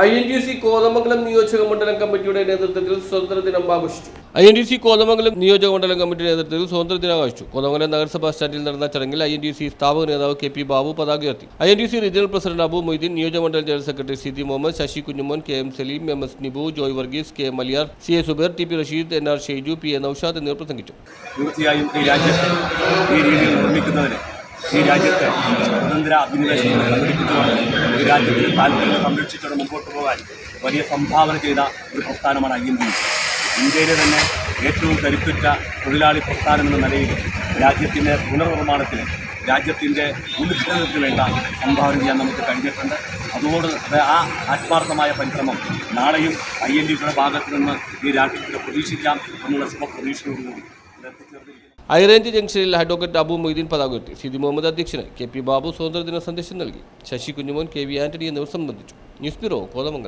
I N T C Kothamangalam നിയോജക മണ്ഡലം കമ്മിറ്റിയുടെ നേതൃത്വത്തിൽ സ്വതന്ത്ര ദിനം ആഘോഷിച്ചു. I N T C Kothamangalam നിയോജക മണ്ഡലം കമ്മിറ്റിയുടെ നേതൃത്വത്തിൽ സ്വതന്ത്ര ദിനം ആഘോഷിച്ചു. കോതമംഗലം നഗരസഭാ സ്റ്റാൻഡിൽ നടന്ന ചടങ്ങിൽ ഐ എൻ ടി സി സ്ഥാപക നേതാവ് കെ പി ബാബു പതാക ഉയർത്തി. I N T C regional president Abu Moideen നിയോജക മണ്ഡലം general secretary Sidhi Muhammad Sasi Kunjumon K M Saleem M S Nibu Joy Varghese K M Maliyar C A Suber T P Rasheed N R Sheiju P A Noushad എന്നിവർ പ്രസംഗിച്ചു. തീർച്ചയായും ഈ രാജ്യത്തെ ഈ രീതിയിൽ നിർമ്മിക്കുന്നതിന് ഈ രാജ്യത്ത് സ്വതന്ത്ര അഭിനിവേശം സംഘടിപ്പിച്ചുകൊണ്ട് ഈ രാജ്യത്തിന് താല്പര്യം സംരക്ഷിച്ചുകൊണ്ട് മുമ്പോട്ട് പോകാൻ വലിയ സംഭാവന ചെയ്ത ഒരു പ്രസ്ഥാനമാണ് ഐ ഇന്ത്യയിലെ തന്നെ ഏറ്റവും കരുത്തുറ്റ തൊഴിലാളി പ്രസ്ഥാനം എന്ന നിലയിൽ രാജ്യത്തിന്റെ പുനർനിർമ്മാണത്തിന് രാജ്യത്തിന്റെ ഉത്ഘടനത്തിന് വേണ്ട സംഭാവന ചെയ്യാൻ നമുക്ക് കഴിഞ്ഞിട്ടുണ്ട്. അതുകൊണ്ട് ആ ആത്മാർത്ഥമായ പരിശ്രമം നാളെയും ഐ എൻ ഡിയുടെ ഭാഗത്ത് നിന്ന് ഈ രാജ്യത്തിന് പ്രതീക്ഷിക്കാം എന്നുള്ള ശുഭപ്രതീക്ഷയോടുകൂടി ഹൈറേഞ്ച് ജംഗ്ഷനിൽ അഡ്വക്കേറ്റ് അബു മൊയ്തീൻ പതാക ഉയർത്തി സിദി മുഹമ്മദ് അധ്യക്ഷന് കെ പി ബാബു സ്വാതന്ത്ര്യദിന സന്ദേശം നൽകി. ശശി കുഞ്ഞുമോൻ കെ വി ആന്റണി എന്നിവർ സംബന്ധിച്ചു. News bureau Kothamangalam.